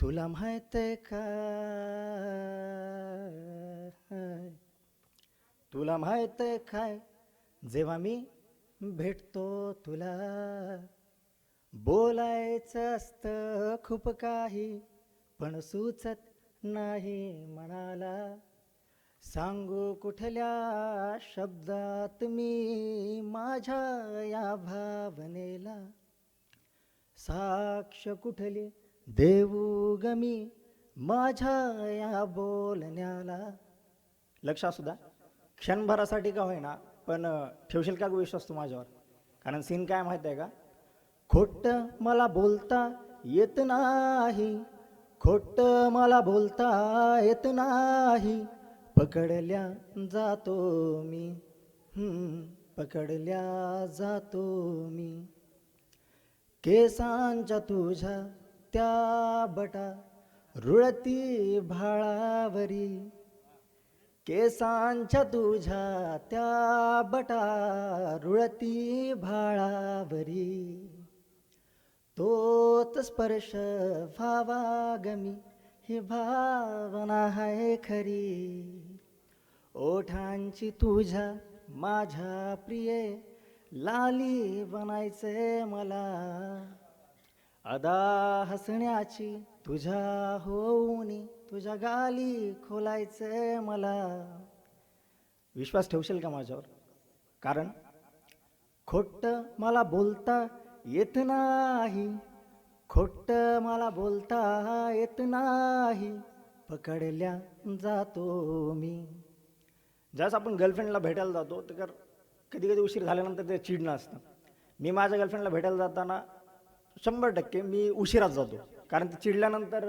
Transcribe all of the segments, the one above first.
तुला माहीत आहे का? तुला माहीत आहे काय जेव्हा मी भेटतो तुला बोलायचं असतं खूप काही पण सुचत नाही म्हणाला सांगू कुठल्या शब्दात मी माझ्या या भावनेला? साक्ष कुठली देऊ गमी माझ्या या बोलण्याला. लक्ष असू द्या. क्षणभरासाठी का होईना पण ठेवशील का विश्वास तू माझ्यावर? कारण सीन काय माहीत आहे का? खोट मला बोलता येत नाही. खोट मला बोलता येत नाही. पकडल्या जातो मी. पकडल्या जातो मी. केसांच्या तुझ्या त्या बटा रुळती भाळावरी. केसांच्या तुझ्या त्या बटा रुळती भाळावरी. तोच स्पर्श भावागमी गमी ही भावना आहे खरी. ओठांची तुझ्या माझ्या प्रिये लाली बनायचे मला. अदा हसण्याची तुझ्या होऊनी तुझ्या गाली खोलायचे मला. विश्वास ठेवशील का माझ्यावर? कारण खोट मला बोलता येत नाही. खोट मला बोलता येत नाही. पकडल्या जातो मी. ज्यास आपण गर्लफ्रेंडला भेटायला जातो तर कधी कधी उशीर झाल्यानंतर ते चिडणं असतं. मी माझ्या गर्लफ्रेंडला भेटायला जाताना शंभर टक्के मी उशिराच जातो. कारण ते चिडल्यानंतर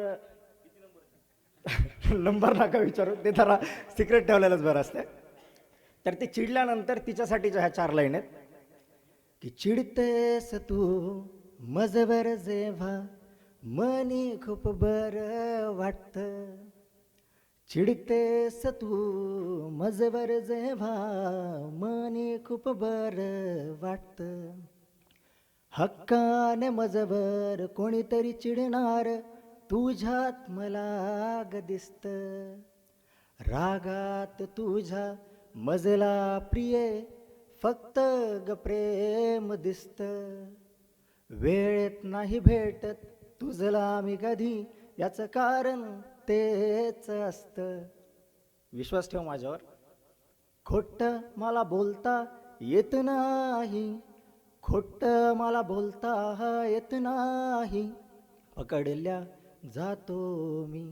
नंबर नका विचारू ते जरा सिक्रेट ठेवलेलंच बरं असतं तर ते चिडल्यानंतर तिच्यासाठीच्या ह्या चार लाईन आहेत. की चिडतेस तू मजवर जेव्हा मनी खूप बरं वाटतं. चिडतेस तू मजवर जेव्हा मनी खूप बरं वाटतं. हक्काने मजवर कोणीतरी चिडणार तुझ्यात मला ग दिसत. रागात तुझ्या मजला प्रिय फक्त ग प्रेम दिसत. वेळेत नाही भेटत तुझला मी कधी याचं कारण तेच असतं. विश्वास ठेव माझ्यावर. खोट मला बोलता येत नाही. खोट मला बोलता येत नाही. पकडल्या जातो मी.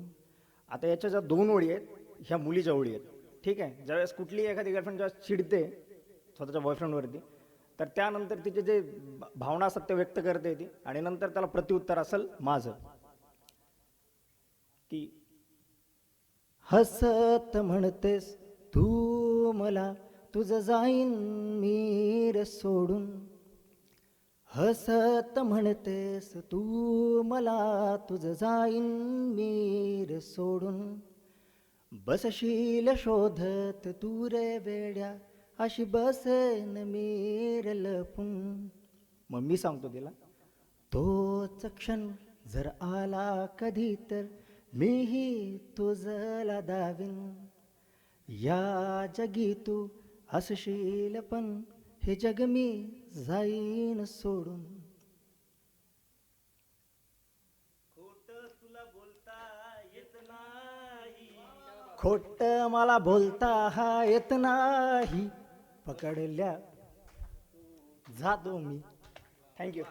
आता याच्या ज्या दोन ओळी आहेत ह्या मुलीच्या ओळी आहेत. ठीक आहे? ज्यावेळेस कुठली एखादी गर्लफ्रेंड जेव्हा चिडते स्वतःच्या बॉयफ्रेंडवरती तर त्यानंतर तिचे जे भावना असतात ते व्यक्त करते ती आणि नंतर त्याला प्रत्युत्तर असेल माझं. की हसत म्हणतेस तू मला तुझं जाईन मीर सोडून. हसत म्हणतेस तू मला तुझं जाईन मीर सोडून. बसशील शोधत तू रे वेड्या अशी बसेन मीर लपून. मग मी सांगतो तिला तोच क्षण जर आला कधी तर मीही तुझला दावीन. या जगी तू असशील पण हे जग मी जाईन सोडून. खोट मला बोलता हा येत नाही. पकडल्या जातो मी. थँक्यू